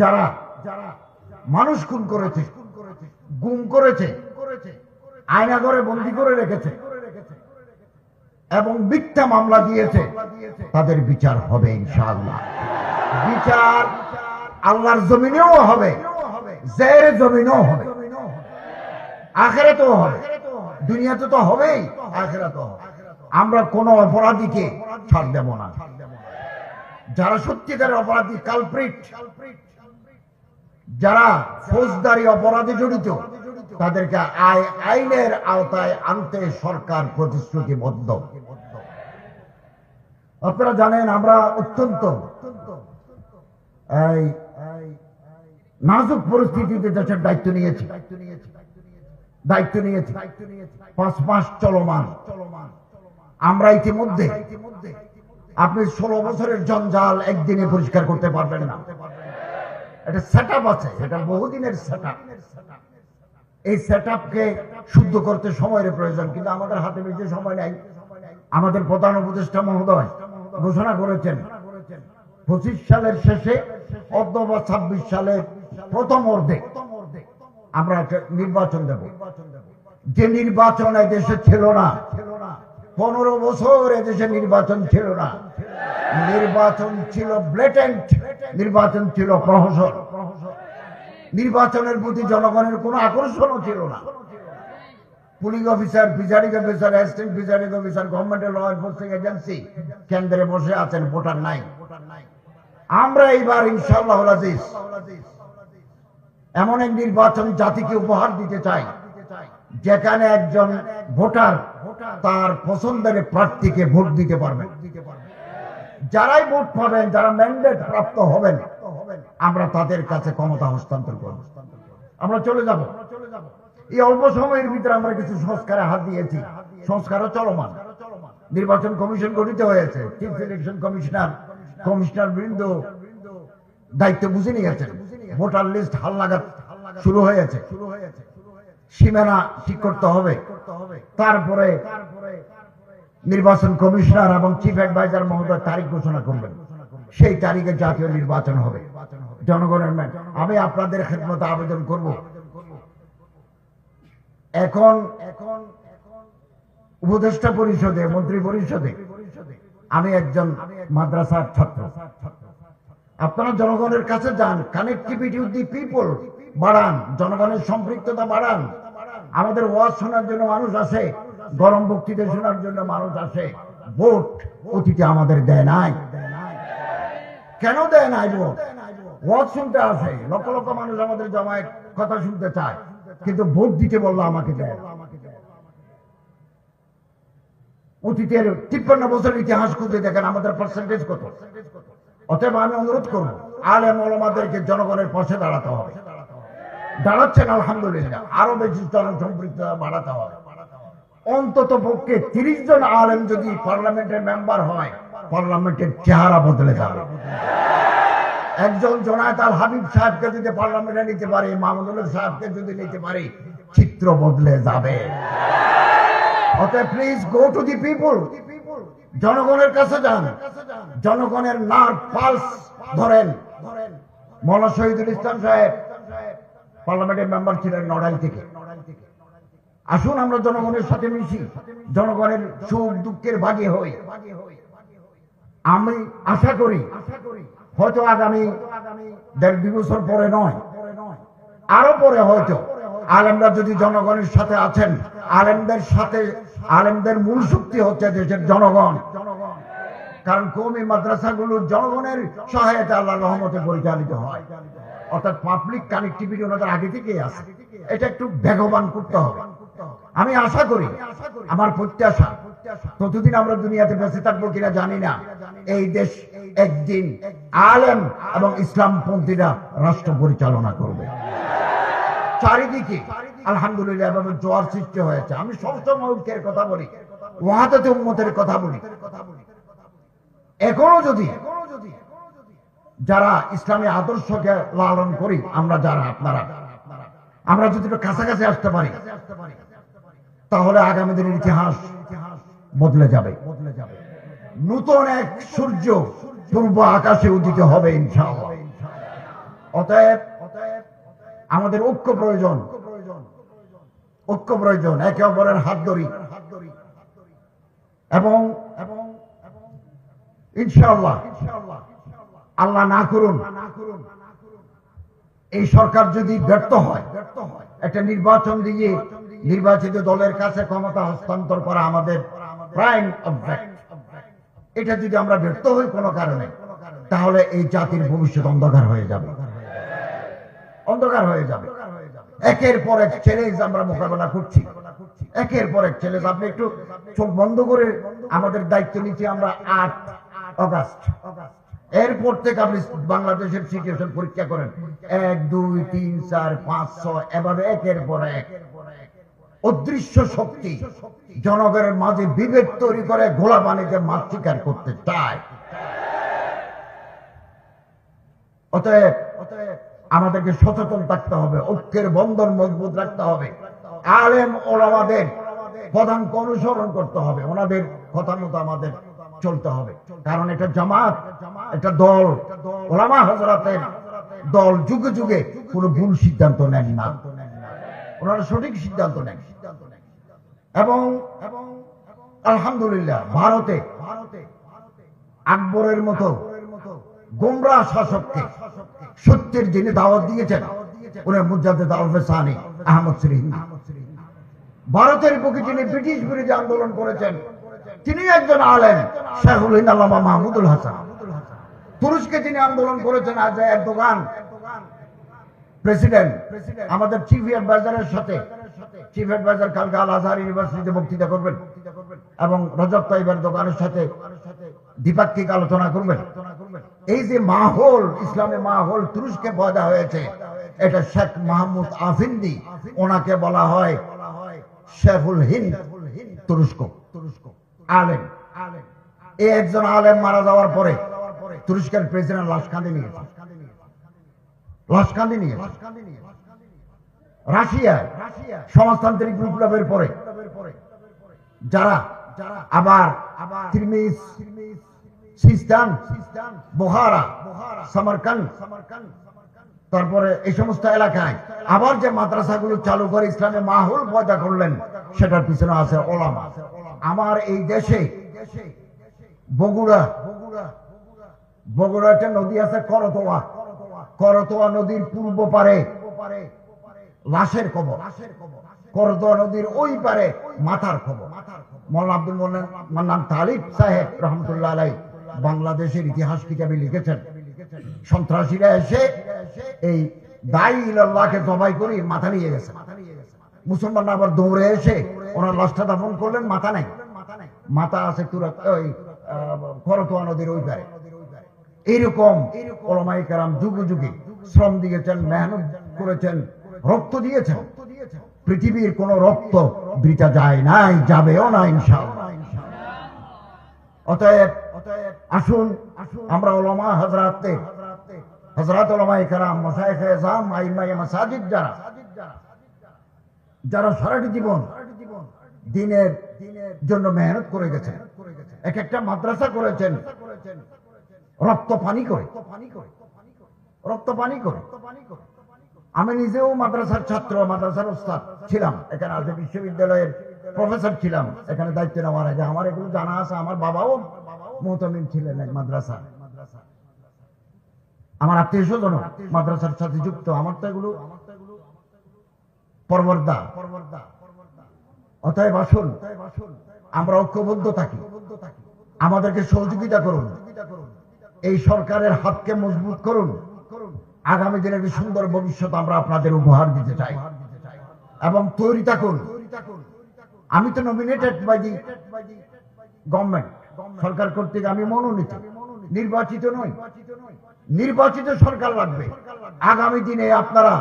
যারা যারা মানুষ খুন করেছে, গুম করেছে আয়না করে বন্দি করে রেখেছে এবং মিথ্যা মামলা দিয়েছে, তাদের বিচার হবে ইনশাআল্লাহ। বিচার আল্লাহর জমিনেও হবে জের জমিনেও হবে আখেরে তো হবে, দুনিয়াতে তো হবেই আখেরা তো আমরা কোন অপরাধীকে ছাড় দেব না। যারা সত্যিকারের অপরাধী কালপ্রিট যারা ফৌজদারি অপরাধে জড়িত, তাদেরকে আই- আইনের আওতায় আনতে সরকার প্রতিশ্রুতিবদ্ধ। আপনারা জানেন, আমরা অত্যন্ত নাজুক পরিস্থিতিতে দেশের দায়িত্ব নিয়েছি। দায়িত্ব নিয়েছি। পাঁচ মাস চলমান। আমরা ইতিমধ্যে, আপনি ষোলো বছরের জঞ্জাল একদিনে পরিষ্কার করতে পারবেন না। এটা সেট আছে, এটা বহুদিনের সেট এই সেট শুদ্ধ করতে সময়ের প্রয়োজন, কিন্তু আমাদের হাতে বেশি সময় নেই। আমাদের প্রধান উপদেষ্টা মহোদয় ঘোষণা করেছেন, পঁচিশ সালের শেষে অথবা ছাব্বিশ সালের প্রথম অর্ধে আমরা একটা নির্বাচন দেব। যে নির্বাচন দেশে ছিল না, পনেরো বছর এদেশে নির্বাচন ছিল না। নির্বাচন ছিল ব্লেটেন্ট নির্বাচন ছিল প্রহসন। নির্বাচনের প্রতি জনগণের কোনো আকর্ষণও ছিল না। Police officer presiding officer, assistant presiding officer গভর্নমেন্টের ল এনফোর্সিং এজেন্সি কেন্দ্রে বসে আছেন, ভোটার নাই। আমরা এইবার ইনশাআল্লাহ আজিজ, এমন এক নির্বাচন জাতিকে উপহার দিতে চাই, যেখানে একজন ভোটার তার পছন্দের প্রার্থীকে ভোট দিতে পারবেন যারাই ভোট পাবেন, যারা ম্যান্ডেট প্রাপ্ত হবেন, আমরা তাদের কাছে ক্ষমতা হস্তান্তর করব। আমরা চলে যাব। এই অল্প সময়ের ভিতরে আমরা কিছু সংস্কারে হাত দিয়েছি। সংস্কারও চলমান। নির্বাচন কমিশন গঠিত হয়েছে। চিফ ইলেকশন কমিশনার কমিশনার বৃন্দ দায়িত্ব বুঝে নিয়েছেন। ভোটার লিস্ট হালনাগাদ শুরু হয়েছে। সীমানা ঠিক করতে হবে। তারপরে নির্বাচন কমিশনার এবং চিফ অ্যাডভাইজার মহোদয় তারিখ ঘোষণা করবেন। সেই তারিখে জাতীয় নির্বাচন হবে। জনগণের ম্যান, আমি আপনাদের খেদমতে আবেদন করব। এখন এখন উপদেষ্টা পরিষদে, মন্ত্রী পরিষদে, আমি একজন মাদ্রাসার ছাত্র। আপনারা জনগণের কাছে যান কানেক্টিভিটি উইথ দি পিপল বাড়ান, জনগণের সম্পৃক্ততা বাড়ান। আমাদের ওয়াজ শোনার জন্য মানুষ আসে গরম বক্তৃতা শোনার জন্য মানুষ আসে ভোট অতীতে আমাদের দেয় নাই। কেন দেয় নাই ভোট? ওয়াজ শুনতে আসে। লক্ষ লক্ষ মানুষ আমাদের জমায়েত কথা শুনতে চায়। কিন্তু ভোট দিতে বলল আমাকে দেয় অতীতের তিপ্পান্ন বছর ইতিহাস খুঁজে দেখেন আমাদের পার্সেন্টেজ কত। অতএব আমি অনুরোধ করব আলেম ওলামাদেরকে জনগণের পাশে দাঁড়াতে হবে। দাঁড়াচ্ছেন, আলহামদুলিল্লাহ। আরও বেশি জনসম্পৃক্ততা বাড়াতে হবে। অন্তত পক্ষে তিরিশ জন আলেম যদি পার্লামেন্টের মেম্বার হয়, পার্লামেন্টের চেহারা বদলে যাবে। একজন জোনায়ত আল হাবিব সাহেবকে যদি পার্লামেন্টে নিতে পারে, মাহমুদুল সাহেবকে যদি নিতে পারে, চিত্র বদলে যাবে। অতএব please go to the people জনগণের কাছে যান। জনগণের নার্ভ পালস ধরেন। মৌলা শহীদুল ইসলাম সাহেব, পার্লামেন্টের মেম্বার ছিলেন নড়াইল থেকে। আসুন আমরা জনগণের সাথে মিশি। জনগণের সুখ দুঃখের ভাগে হই। আমি আশা করি, হয়তো আগামী দেড় দুই বছর পরে নয়, আরও পরে হয়তো আলেমরা যদি জনগণের সাথে আছেন, আলেমদের সাথে, আলেমদের মূল শক্তি হচ্ছে দেশের জনগণ। কারণ কৌমি মাদ্রাসাগুলো জনগণের সহায়তা আল্লাহ রহমতে পরিচালিত হয়। অর্থাৎ পাবলিক কানেক্টিভিটি ওনাদের আগে থেকেই আছে। এটা একটু বেগবান করতে হবে। আমি আশা করি আমার প্রত্যাশা, ততদিন আমরা দুনিয়াতে বেঁচে থাকব কিনা জানি না। এই দেশ একদিন আলেম এবং ইসলামপন্থীরা রাষ্ট্র পরিচালনা করবে। চারিদিকে আলহামদুলিল্লাহ এভাবে জোয়ার সৃষ্টি হয়েছে। আমি সবসময় ঐক্যের কথা বলি ওয়াহাতে উম্মতের কথা বলি। এখনও যদি যারা ইসলামী আদর্শকে লালন করি, আমরা যারা আপনারা, আমরা যদি কাছাকাছি আসতে পারি তাহলে আগামী দিনের ইতিহাস বদলে যাবে। নূতন এক সূর্য পূর্ব আকাশে উদিত হবে ইনশাআল্লাহ। অতএব আমাদের ঐক্য প্রয়োজন। ঐক্য প্রয়োজন, একে অপরের হাত ধরি। এবং ইনশাআল্লাহ আল্লাহ না করুন এই সরকার যদি ব্যর্থ হয়, একটা নির্বাচন দিয়ে নির্বাচিত দলের কাছে ক্ষমতা হস্তান্তর করা আমাদের প্রাইম অবজেক্ট এটা যদি আমরা ব্যর্থ হই কোনো কারণে, তাহলে এই জাতির ভবিষ্যৎ অন্ধকার হয়ে যাবে। অন্ধকার হয়ে যাবে। একের পর এক চ্যালেঞ্জ আমরা মোকাবেলা করছি। একের পর এক চ্যালেঞ্জ আপনি একটু চোখ বন্ধ করে আমাদের দায়িত্ব নিচ্ছি আমরা আট অগাস্ট। এরপর থেকে আপনি বাংলাদেশের সিচুয়েশন পরীক্ষা করেন। এক, দুই, তিন, চার, পাঁচ, ছয়, এভাবে একের পর এক। অদৃশ্য শক্তি জনগণের মাঝে বিভেদ তৈরি করে ঘোলা পানিতে মাছ শিকার করতে চায়। অতএব আমাদেরকে সচেতন থাকতে হবে, ঐক্যের বন্ধন মজবুত রাখতে হবে। আলেম ওলামাদের পদাঙ্ক অনুসরণ করতে হবে। ওনাদের কথা মতো আমাদের চলতে হবে। কারণ এটা জামাত একটা দল। ওলামা হজরাতের দল যুগে যুগে কোনো ভুল সিদ্ধান্ত নেন না। ওনারা সঠিক সিদ্ধান্ত নেন। এবং আলহামদুলিল্লাহ ভারতে আকবরের মতো গোমরা শাসককে সত্যের যিনি দাওয়াত দিয়েছেন, উনি মুজাদ্দেদ আলফে সানি আহমদ শ্রীহিন্দি ভারতের বুকে যিনি ব্রিটিশ বিরোধী আন্দোলন করেছেন তিনি একজন আলেন শেখুল আল্লামা মাহমুদুল হাসান। তুরস্কে যিনি আন্দোলন করেছেন আজ এরদোগান প্রেসিডেন্ট, আমাদের চিফ অ্যাডভাইজারের সাথে, চিফ অ্যাডভাইজার কালকে আল আজহার ইউনিভার্সিটিতে বক্তৃতা করবেন এবং রজব তাইবের দোকানের সাথে দ্বিপাক্ষিক আলোচনা করবেন। এই যে মাহল, ইসলামে মাহল তুরস্কে পয়দা হয়েছে, এটা শেখ মাহমুদ আফিন্দি ওনাকে বলা হয় শেফুল হিন্দ তুরস্ক তুরস্ক। আলেম। এই একজন আলেম মারা যাওয়ার পরে তুরস্কের প্রেসিডেন্ট লাশ লাশ রাশিয়ায় সমাজতান্ত্রিক বিপ্লবের পরে যারা আবার সিস্তান, বোহারা তারপরে এই সমস্ত এলাকায় আবার যে মাদ্রাসাগুলো চালু করে ইসলামে মাহুল পয়দা করলেন, সেটার পিছনে আছে ওলামা। আমার এই দেশে, বগুড়া বগুড়া একটা নদী আছে করতোয়া। করতোয়া নদীর পূর্ব পারে লাশের কবর। করতোয়া নদীর ওই পারে মাথার খবর মৌলানা আব্দুল মান্নান তালিব সাহেব রহমতুল্লাহ আলাই বাংলাদেশের ইতিহাস কিতাবে লিখেছেন, সন্ত্রাসীরা এসে এই দায়ী ইল্লাহকে জবাই করে মাথা নিয়ে গেছে। মুসলমান আবার দৌড়ে এসে ওনার লাশটা দাফন করলেন, মাথা নাই। মাথা আছে তুরা ওই করতোয়া নদীর ওই পারে। এইরকম ওলামাই কারাম যুগ যুগে শ্রম দিয়েছেন, মেহনত করেছেন, রক্ত দিয়েছেন। পৃথিবীর কোন রক্ত বৃথা যায় নাই, যাবেও না, ইনশাআল্লাহ। অতএব আসুন, আমরা ওলামা হজরাতে হজরত ওলামাই কারাম মশাইখ এজাম আইমাই মাসাজিদ যারা যারা সারাটি জীবন দিনের জন্য মেহনত করে গেছেন। এক একটা মাদ্রাসা করেছেন। রক্ত পানি করে। রক্ত পানি করে। আমি নিজেও মাদ্রাসার ছাত্র, মাদ্রাসার ওস্তাদ ছিলাম। এখানে আজ বিশ্ববিদ্যালয়ের প্রফেসর ছিলাম। এখানে দায়িত্ব নেওয়ার আগে আমার এগুলো জানা আছে। আমার বাবাও মোহতামিন ছিলেন এক মাদ্রাসা। আমার আত্মীয় স্বজন মাদ্রাসার সাথে যুক্ত। আমার তো এগুলো পরবর্দা। অতএব আসুন, আমরা ঐক্যবদ্ধ থাকি। আমাদেরকে সহযোগিতা করুন। এই সরকারের হাতকে মজবুত করুন। আগামী দিনে সুন্দর ভবিষ্যৎ আমরা আপনাদের উপহার দিতে চাই এবং তৈরি থাকুন। আমি তো নমিনেটেড বাই দি গভর্নমেন্ট সরকার কর্তৃক আমি মনোনীত। নির্বাচিত নই। নির্বাচিত সরকার লাগবে। আগামী দিনে আপনারা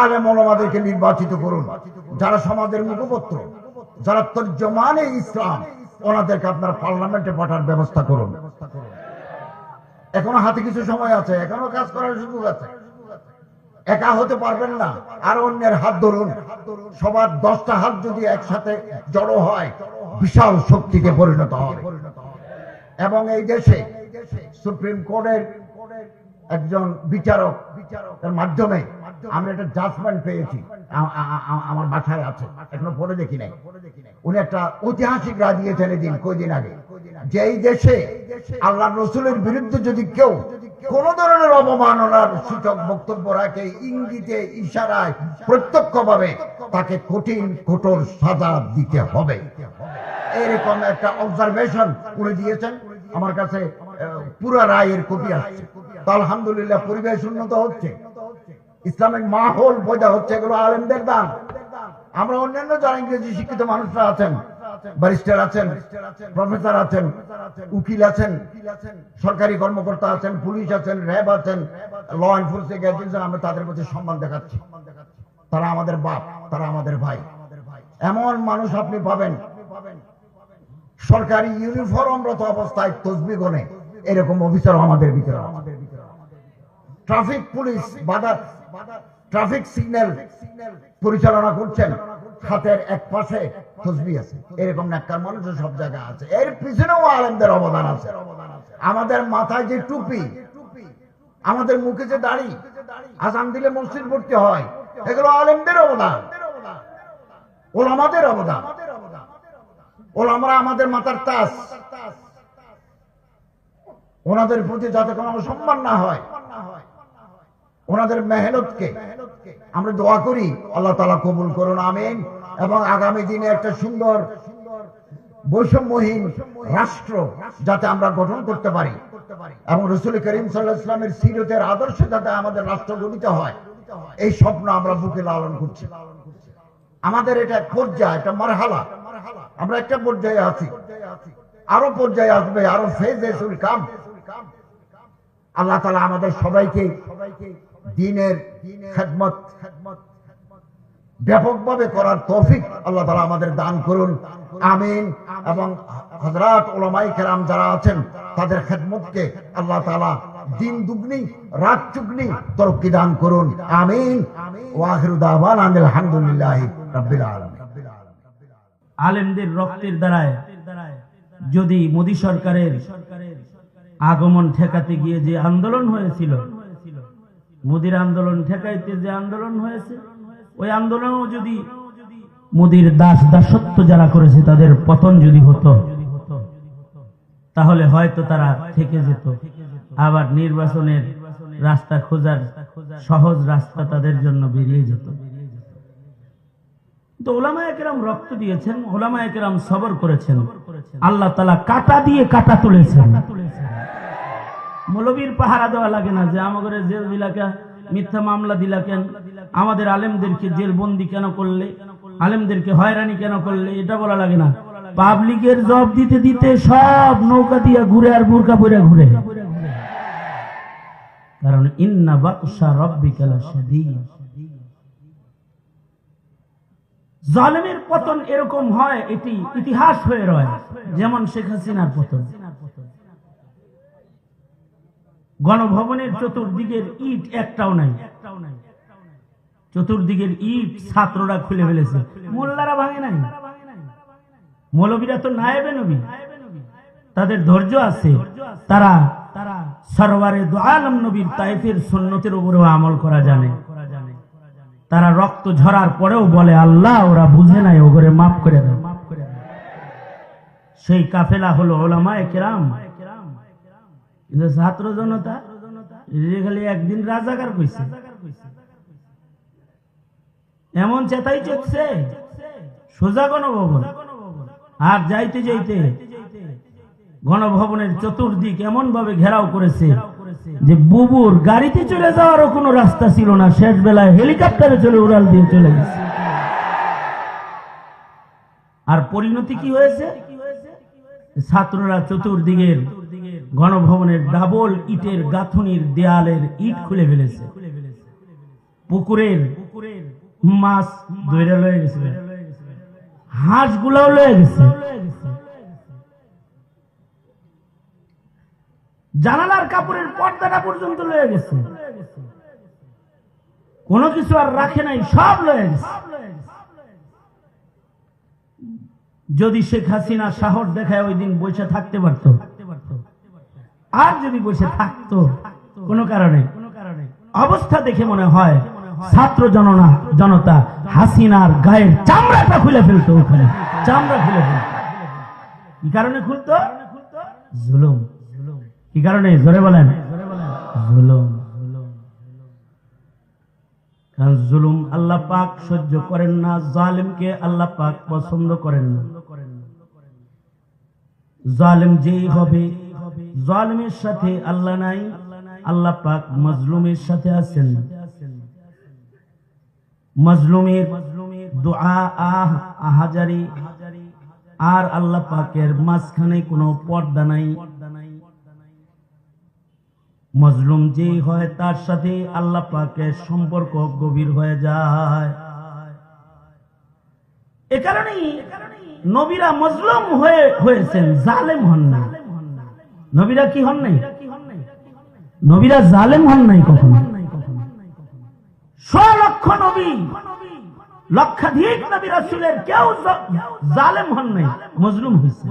আলেম ওলামাদেরকে নির্বাচিত করুন। যারা সমাজের মুখপত্র যারা তর্জমানে ইসলাম, ওনাদেরকে আপনার পার্লামেন্টে পাঠার ব্যবস্থা করুন। এখনও হাতে কিছু সময় আছে, এখনও কাজ করার সুযোগ আছে। একা হতে পারবেন না, আর অন্যের হাত ধরুন। সবার দশটা হাত যদি একসাথে জড়ো হয়, বিশাল শক্তিতে পরিণত হবে। এবং এই দেশে সুপ্রিম কোর্টের একজন বিচারক বিচারকের মাধ্যমে আমরা একটা জাজমেন্ট পেয়েছি। আমার বাসায় আছে। এখনও পড়ে দেখি নাই। উনি একটা ঐতিহাসিক রায় দিয়েছেন এদিন, কয়দিন আগে। যে এই দেশে আল্লাহ রসুলের বিরুদ্ধে যদি কেউ কোন ধরনের অবমাননার সূচক বক্তব্য রাখে, ইঙ্গিতে, ইশারায়, প্রত্যক্ষভাবে, তাকে কঠিন, কঠোর সাজা দিতে হবে। এরকম একটা অবজারভেশন করে দিয়েছেন। আমার কাছে পুরা রায়ের কপি আসছে। তো আলহামদুলিল্লাহ, পরিবেশ উন্নত হচ্ছে। ইসলামিক মাহল পয়দা হচ্ছে, এগুলো আলেমদের দান। আমরা অন্যান্য যারা ইংরেজি শিক্ষিত মানুষরা আছেন, ব্যারিস্টার আছেন, প্রফেসর আছেন, উকিল আছেন, সরকারি কর্মকর্তা আছেন, পুলিশ আছেন, র্যাব আছেন ল এনফোর্সিং আমরা তাদের প্রতি সম্মান দেখাচ্ছি। তারা আমাদের বাপ, তারা আমাদের ভাই। এমন মানুষ আপনি পাবেন। সরকারি ইউনিফর্মরত অবস্থায় তসবি গনে এরকম অফিসার আমাদের ভিতরে আছে। ট্রাফিক পুলিশ বাধা ট্রাফিক সিগন্যাল পরিচালনা করছেন। হাতের এক পাশে তসবি আছে। এরকম নাক্কার মানুষের সব জায়গায় আছে। এর পিছনেও আলেমদের অবদান আছে। আমাদের মাথায় যে টুপি, আমাদের মুখে যে দাড়ি আসাম দিলে মসজিদ ভর্তি হয়। এগুলো আলেমদের অবদান। ওলামাদের অবদান। ওলামরা আমাদের মাথার তাস। ওনাদের প্রতি যাতে কোনো অসম্মান না হয়। ওনাদের মেহনতকে। আমরা দোয়া করি, আল্লাহ তালা কবুল করুন, আমিন। এবং আগামী দিনে একটা সুন্দর বৈষম্যহীন রাষ্ট্র যাতে আমরা গঠন করতে পারি। এবং রসুল করিম সাল্লাহ ইসলামের সিরতের আদর্শে যাতে আমাদের রাষ্ট্র গঠিত হয়, এই স্বপ্ন আমরা বুকে লালন করছি। আমাদের এটা এক পর্যায়ে, একটা মারহালা। আমরা একটা পর্যায়ে আছি। আরও পর্যায়ে আসবে, আরও ফেজে কাম। আল্লাহ তালা আমাদের সবাইকে সবাইকে দিনের খেদমত ব্যাপকভাবে করার তৌফিক আল্লাহ তালা আমাদের দান করুন। আমিন। এবং হজরত ওলামাই কেরাম যারা আছেন, তাদের খেদমতকে আল্লাহ তালা দিন দুগ্নি, রাত চুগনি তরক্কি দান করুন। আমিন। ওয়াহির দাওয়ান আলহামদুলিল্লাহ রাব্বিল আলামিন। আলেমদের রক্তের দ্বারায় যদি মোদী সরকারের আগমন ঠেকাতে গিয়ে যে আন্দোলন হয়েছিল মোদির আন্দোলন ঠেকাইতে যে আন্দোলন হয়েছে, ওই আন্দোলনও যদি মোদির দাস দাসত্ব যারা করেছে, তাদের পতন যদি হতো, তাহলে হয়তো তারা থেকে যেত। আবার নির্বাচনের রাস্তা খোঁজার সহজ রাস্তা তাদের জন্য বেরিয়ে যেত। তো ওলামা একরাম রক্ত দিয়েছেন ওলামা একরাম সবর করেছেন। আল্লাহ তালা কাটা দিয়ে কাটা তুলেছেন। মৌলবীর পাহারা দেওয়া লাগে না যে আমাদের জেল দিলাকে মিথ্যা মামলা দিলা কেন? আমাদের আলেমদেরকে জেল বন্দি কেন করলে? আলেমদেরকে হয়রানি কেন করলে? এটা বলা লাগে না। পাবলিকের জব দিতে দিতে সব নৌকা দিয়ে ঘুরে আর বোরকা পরে ঘুরে। কারণ ইন্না বাকশা রব্বিকালা শাদীদ। জালেমের পতন এরকম হয়, এটি ইতিহাস হয়ে রয়, যেমন শেখ হাসিনার পতন। গণভবনের চতুর্দিকের ইট একটাও নাই। চতুর্দিকের ইট ছাত্ররা খুলে ফেলেছে। মোল্লারা ভাঙে নাই। মৌলবীরা তো নায়েবে নবী। তাদের ধৈর্য আছে। তারা তারা সরওয়ারে আলম নবীর তাইফের সুন্নতের উপরেও আমল করা জানে। তারা রক্ত ঝরার পরেও বলে, আল্লাহ, ওরা বুঝে নাই, ওগরে মাফ করে দাও। সেই কাফেলা হলো ওলামায়ে কেরাম। কিন্তু ছাত্র জনতা খালি একদিন রাজাকার কইছে। এমন চেতাই চলছে সোজা গণভবন। আর যাইতে যাইতে গণভবনের চতুর্দিক এমন ভাবে ঘেরাও করেছে যে বুবুর গাড়িতে চলে যাওয়ারও কোনো রাস্তা ছিল না। শেষ বেলায় হেলিকপ্টারে চলে উড়াল দিয়ে চলে গেছে। আর পরিণতি কি হয়েছে? ছাত্ররা চতুর্দিকের গণভবনের ডাবল ইটের গাঁথুনির দেয়ালের ইট খুলে ফেলেছে। পুকুরের মাছ দৈরা লয়ে গেছে হাঁস গুলাও লয়ে গেছে। জানালার কাপড়ের পর্দাটা পর্যন্ত লয়ে গেছে। কোনো কিছু আর রাখে নাই, সব লয়ে গেছে। যদি শেখ হাসিনা সাহস দেখায় ওই দিন বসে থাকতে পারত। আর যদি বসে থাকতো, কোনো কারণে অবস্থা দেখে মনে হয় ছাত্র জননা, জনতা হাসিনার গায়ের চামড়াটা খুলে ফেলতো ওখানে। চামড়া খুলে ফেলতো। কি কারণে খুলতো? জুলুম। কি কারণে? জোরে বলেন। জুলুম। জুলুম আল্লাহ পাক সহ্য করেন না, জালিমকে আল্লাহ পাক পছন্দ করেন না। জালিম যেই হবে জালিমের সাথে আল্লাহ নাই, আল্লাহ পাক মজলুমের সাথে আছেন। মজলুমের আহাজারি, আর আল্লাহ পাকের মাঝখানে কোনো পর্দা নাই। মজলুম যেই হয় তার সাথে আল্লাহ পাকের সম্পর্ক গভীর হয়ে যায়। এ কারণেই নবীরা মজলুম হয়ে, হয়েছেন, জালেম হন না। নবীরা কি হন নাই? নবীরা জালেম হন নাই কখনো? লক্ষ নবী, লক্ষাধিক নবী রাসুলের কেউ জালেম হন নাই, মজলুম হয়েছে।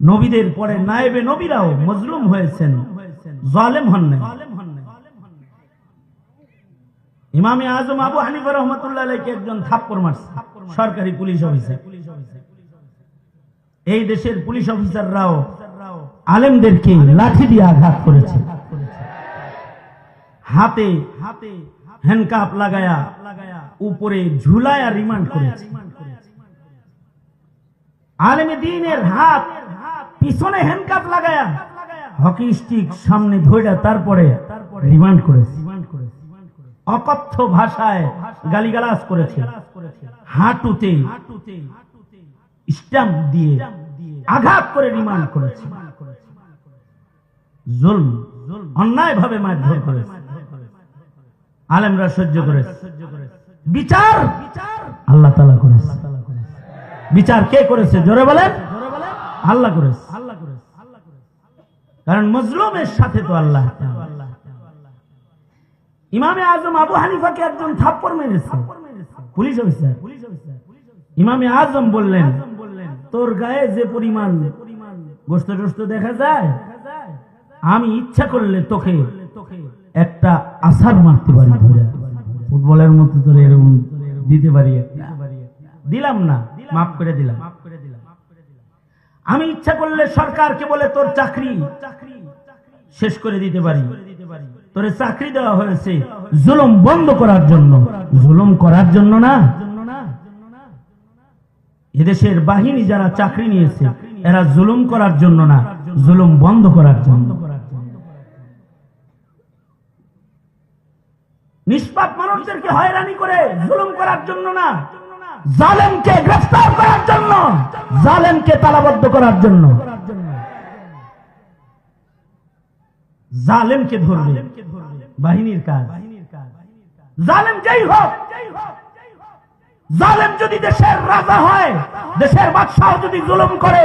নবীদের পরে নায়েবে নবীরাও মজলুম হয়েছেন, জালেম হন নাই। ইমামে আজম আবু হানিফা রহমতুল্লাহ একজন থাপ্পড় মারছে, সরকারি পুলিশ অফিসার এই দেশের পুলিশ অফিসাররাও আলেমদেরকে লাঠি দিয়ে আঘাত করেছে। হাতে হাতে হ্যান্ডকাপ লাগায়া উপরে ঝুলায়া রিমান্ড করেছে। আলেমে দিনের হাত পিছনে হ্যান্ডকাপ লাগায়া হকি স্টিক সামনে ধইরা তারপরে রিমান্ড করেছে। অকথ্য ভাষায় গালিগালাজ করেছে। হাঁটুতে স্ট্যাম্প দিয়ে আঘাত করে রিমান্ড করেছে। অন্যায় ভাবে মারধর করেছে। আলেমরা সহ্য করেছে। বিচার আল্লাহ তালা করেছে। বিচার কে করেছে? জোরে বলেন। আল্লাহ করেছে। কারণ মজলুমের সাথে তো আল্লাহ ইমামে আজম আবু হানিফাকে একজন থাপ্পড় মেরেছে। Police officer. ইমামে আজম বললেন তোর গায়ে যে পরিমাণ গোস্ত টোস্ত দেখা যায়, আমি ইচ্ছা করলে তোকে একটা আসার মারতে পারি ফুটবলের মতো তোর এরকম দিতে পারি দিলাম না, মাফ করে দিলাম। আমি ইচ্ছা করলে সরকারকে বলে তোর চাকরি শেষ করে দিতে পারি। তোর চাকরি দেওয়া হয়েছে জুলুম বন্ধ করার জন্য। জুলুম করার জন্য না এদেশের বাহিনী যারা চাকরি নিয়েছে, এরা জুলুম করার জন্য না, জুলুম বন্ধ করার জন্য। নিষ্পাপ মানুষদেরকে হয়রানি করে জুলুম করার জন্য না, জালেমকে গ্রেফতার করার জন্য, জালেমকে তালাবদ্ধ করার জন্য। জালেমকে ধরবে, বাহিনীর কাজ। জালেম যেই হোক জালেম যদি দেশের রাজা হয়, দেশের বাদশাহ যদি জুলুম করে,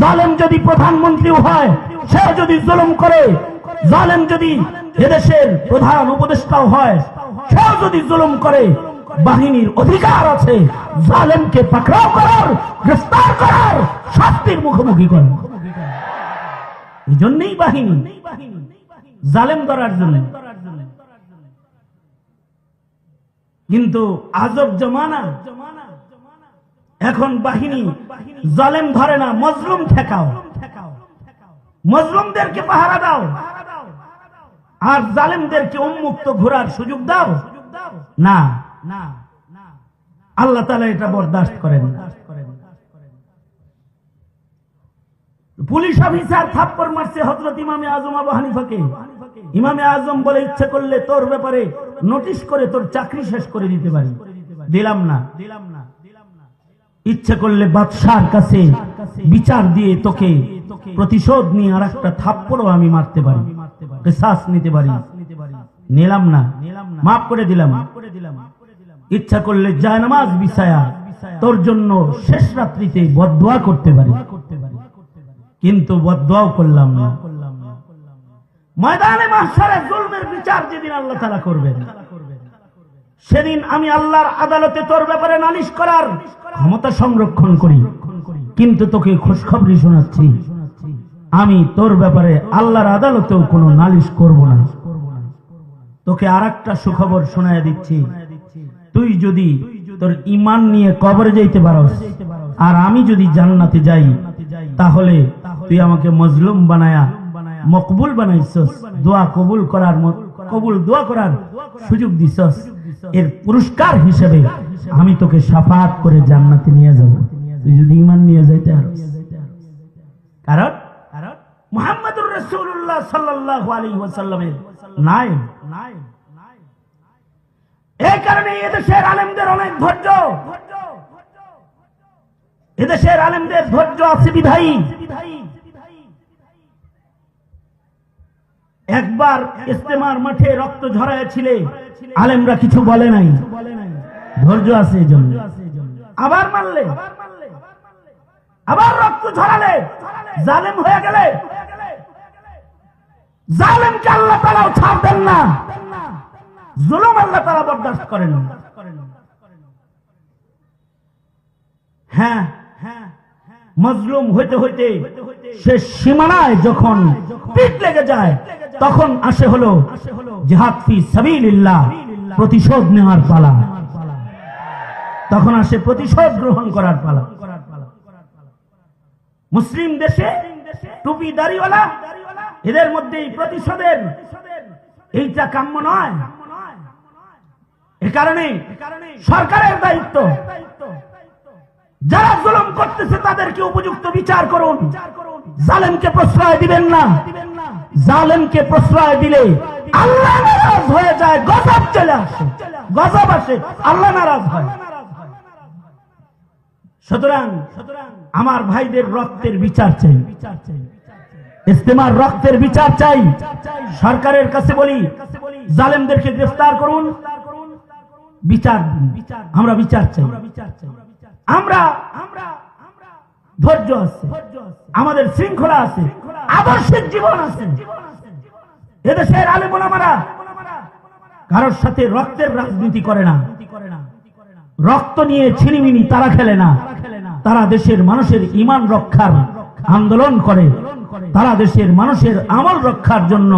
জালেম যদি প্রধানমন্ত্রীও হয়, সে যদি জুলুম করে, জালেম যদি এদেশের প্রধান উপদেষ্টাও হয়, সেও যদি জুলুম করে, বাহিনীর অধিকার আছে, জালেমকে পাকড়াও করার, গ্রেফতার করার শাস্তির মুখোমুখি করার এই জন্যই বাহিনী জালেম ধরার জন্য কিন্তু আজব জমানা। এখন বাহিনী, জালেম ধরে না, মজলুম ঠেকাও। মজলুমদেরকে পাহারা দাও। আর জালেমদেরকে উন্মুক্ত ঘোরার সুযোগ দাও। না, আল্লাহ তালা এটা বরদাস্ত করেন পুলিশ অফিসার থাপ্পড় মারছে হজরত ইমামে আজম আবু হানিফাকে। ইমামে আজম বলে ইচ্ছা করলে তোর ব্যাপারে নোটিশ করে তোর চাকরি শেষ করে দিতে পারি। দিলাম না। দিলাম না ইচ্ছা করলে বাদশার কাছে বিচার দিয়ে তোকে প্রতিশোধ নিয়ে আর একটা থাপ্পড়ও আমি মারতে পারি। শ্বাস নিতে পারি। নিলাম না। মাফ করে দিলাম। ইচ্ছা করলে জায়নামাজ বিছায়া তোর জন্য শেষ রাত্রিতে বদোয়া করতে পারি। কিন্তু বদোয়াও করলাম না। ময়দানে মাসারে জুলমের বিচার যেদিন আল্লাহ তালা করবেন। সেদিন আমি আল্লাহর আদালতে তোর ব্যাপারে নালিশ করার ক্ষমতা সংরক্ষণ করি। কিন্তু তোকে খুশখবরি শোনাচ্ছি, আমি তোর ব্যাপারে আল্লাহর আদালতেও কোনো নালিশ করব না। তোকে আর একটা সুখবর শোনায় দিচ্ছি। তুই যদি তোর ইমান নিয়ে কবরে যাইতে পারস, আর আমি যদি জান্নাতে যাই, তাহলে তুই আমাকে মজলুম বানায়া মকবুল বানাইছস দোয়া কবুল করার কবুল দোয়া করার সুযোগ দিছস। এর পুরস্কার হিসেবে আমি তোকে সাফাত করে জান্নাতে নিয়ে যাব। তুই যদি ইমান নিয়ে যাইতে পারস। কারণ মুহাম্মদুর রাসূলুল্লাহ সাল্লাল্লাহু আলাইহি ওয়াসাল্লামের নায়েব। এই কারণে এদেশের আলেমদের অনেক ধৈর্য। এদেশের আলেমদের ধৈর্য আছে বিধায়ী। একবার ইস্তেমার মাঠে রক্ত ঝরাইছিলে আলেমরা কিছু বলে নাই। ধৈর্য আছে এই জন্য। আবার মারলে, আবার রক্ত ঝরালে, জালেম হয়ে গেলে। জালেমকে আল্লাহ তালাও ছাড় দেন না। জুলুম আল্লাহ তারা বরদাস্ত করেন। না। হ্যাঁ মজলুম হইতে হইতে সে সীমানায় যখন পিঠ লেগে যায়, তখন আসে হলো জিহাদ ফি প্রতিশোধ নেওয়ার পালা। তখন আসে প্রতিশোধ গ্রহণ করার পালা। মুসলিম দেশে টুপি দাড়িওয়ালা, এদের মধ্যে এই প্রতিশোধের এইটা কাম্য নয়। এ কারণে সরকারের দায়িত্ব যারা জুলুম করতেছে তাদেরকে উপযুক্ত বিচার করুন। জালেমকে প্রশ্রয় দিবেন না। জালেমকে প্রশ্রয় দিলে আল্লাহ নারাজ হয়ে যায়, গজব চলে আসে। গজব আসে, আল্লাহ নারাজ হয়। সুতরাং আমার ভাইদের রক্তের বিচার চাই। ইস্তেমার রক্তের বিচার চাই। সরকারের কাছে বলি, জালেমদেরকে গ্রেফতার করুন। বিচার। আমরা বিচার চাই। আমরা আমরা ধৈর্য আছে, আমাদের শৃঙ্খলা আছে, আদর্শের জীবন আছে। এদেশের আলেমোলামারা কারোর সাথে রক্তের রাজনীতি করে না। রক্ত নিয়ে ছিনিমিনি তারা খেলে না। তারা দেশের মানুষের ইমান রক্ষার আন্দোলন করে। তারা দেশের মানুষের আমল রক্ষার জন্য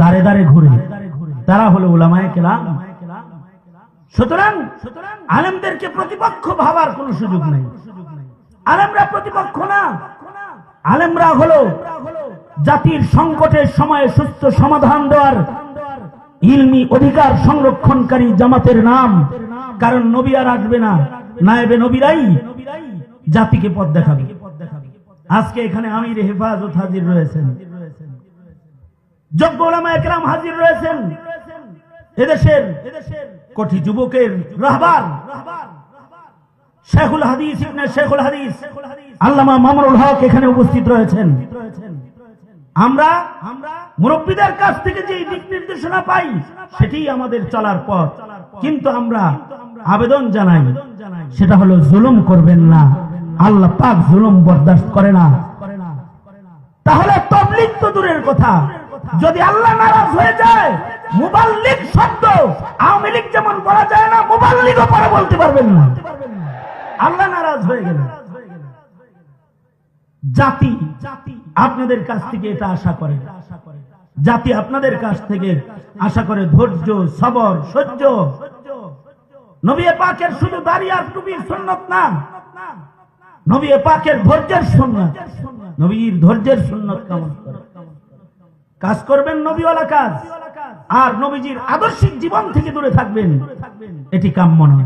দাঁড়ে দাঁড়ে ঘুরে। তারা হলো উলামায়ে কেরাম। সুতরাং আলেমদেরকে প্রতিপক্ষ ভাবার কোনো সুযোগ নেই। আলেমরা প্রতিপক্ষ না। আলেমরা হলো জাতির সংকটের সময়ে সুস্থ সমাধান দেওয়ার ইলমি অধিকার সংরক্ষণকারী জামাতের নাম। কারণ নবী আর আসবে না, নায়েবে নবীরাই জাতিকে পথ দেখাবে। আজকে এখানে আমির হেফাজত হাজির রয়েছেন। যোগ্য ওলামা একরাম হাজির রয়েছেন। এদেশের এদেশের কোটি যুবকের রাহবার। শেখুল হাদিস শেখুল হাদিস। আল্লামা মামুনুল হক এখানে উপস্থিত রয়েছেন। আমরা আমরা মুরব্বীদের কাছ থেকে যে দিক নির্দেশনা পাই, সেটি আমাদের চলার পথ। কিন্তু আমরা আবেদন জানাই, সেটা হলো জুলুম করবেন না। আল্লাহ পাক জুলুম বরদাস্ত করে না। তাহলে তবলিগ তো দূরের কথা। যদি আল্লাহ নারাজ হয়ে যায় মুবাল্লিগ শব্দ আওয়ামী লীগ যেমন বলা যায় না মুবাল্লিগও পরে বলতে পারবেন না। আল্লাহ নারাজ হয়ে গেল জাতি জাতি আপনাদের কাছ থেকে এটা আশা করে। জাতি আপনাদের কাছ থেকে আশা করে ধৈর্য, সবর, সহ্য। নবী পাকের শুধু দাঁড়িয়ে আর টুপির সুন্নত না, নবী পাকের ধৈর্যের সুন্নত, নবীর ধৈর্যের সুন্নত করে। কাজ করবেন নবীওয়ালা কাজ। আর নবীজির আদর্শিক জীবন থেকে দূরে থাকবেন। এটি কাম্য নয়।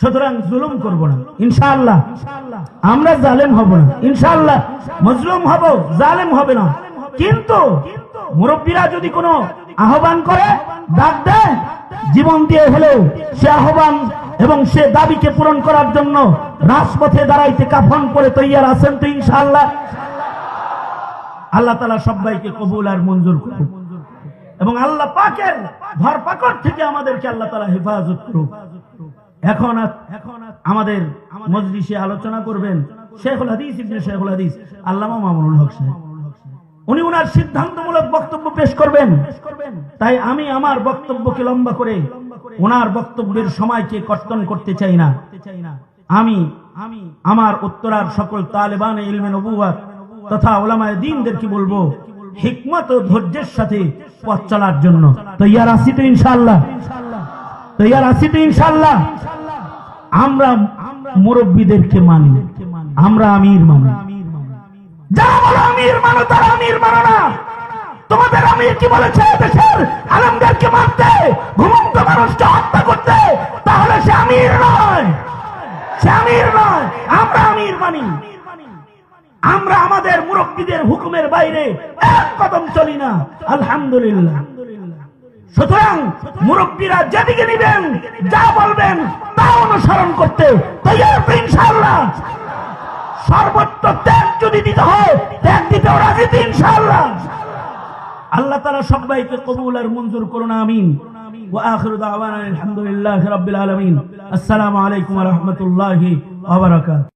সুতরাং জুলুম করব না। ইনশাআল্লাহ। আমরা জালেম হব না। ইনশাআল্লাহ। মজলুম হব, জালেম হবে না। কিন্তু মুরব্বীরা যদি কোনো আহ্বান করে, ডাক দেয়, জীবন দিয়ে হলেও সে আহ্বান এবং সে দাবিকে পূরণ করার জন্য রাজপথে দাঁড়াইতে কাফন করে তৈয়ার আছেন তো ইনশাআল্লাহ? আল্লাহ তালা সবাইকে কবুল আর মঞ্জুর করুক। এবং আল্লাহ পাকের ধরপাকড় থেকে আমাদেরকে আল্লাহ তালা হেফাজত করুক। এখন আমাদের মজলিসে আলোচনা করবেন শেখুল হাদিস ইবনে শেখুল হাদিস আল্লামা মামুনুল হক সাহেব। উনি উনার সিদ্ধান্তমূলক বক্তব্য পেশ করবেন। তাই আমি আমার বক্তব্যকে লম্বা করে ওনার বক্তব্যের সময়কে কর্তন করতে চাই না। আমি আমি আমার উত্তরার সকল তালেবান ইলমে তথা ওলামায় দিনদেরকে বলব, হিকমত ও ধৈর্যের সাথে পথ চলার জন্য। তৈয়ার আছি তো ইনশাল্লাহ তৈয়ার আছি তো ইনশাল্লাহ আমরা মুরব্বীদেরকে মানি। আমরা আমির মানি। যারা বলো আমির মানো, তারা আমির মানো না। তোমাদের আমির কি বলেছে দেশের আলমদেরকে মারতে, ঘুমন্ত মানুষকে হত্যা করতে? তাহলে সে আমির নয়। সে আমির নয়। আমরা আমির মানি। আমরা আমাদের মুরব্বীদের হুকুমের বাইরে এক কদম চলি না আলহামদুলিল্লাহ সুতরাং মুরব্বীরা যেদিকে নিবেন যা বলবেন তা অনুসরণ করতে তৈরি তো ইনশাআল্লাহ সর্বোচ্চ ত্যাগ যদি দিতে হয় ত্যাগ দিতে রাজি তো ইনশাআল্লাহ আল্লাহ তাআলা সবাইকে কবুল আর মঞ্জুর করুন আমিন واخر دعوانا الحمد لله رب العالمين السلام عليكم ورحمه الله وبركاته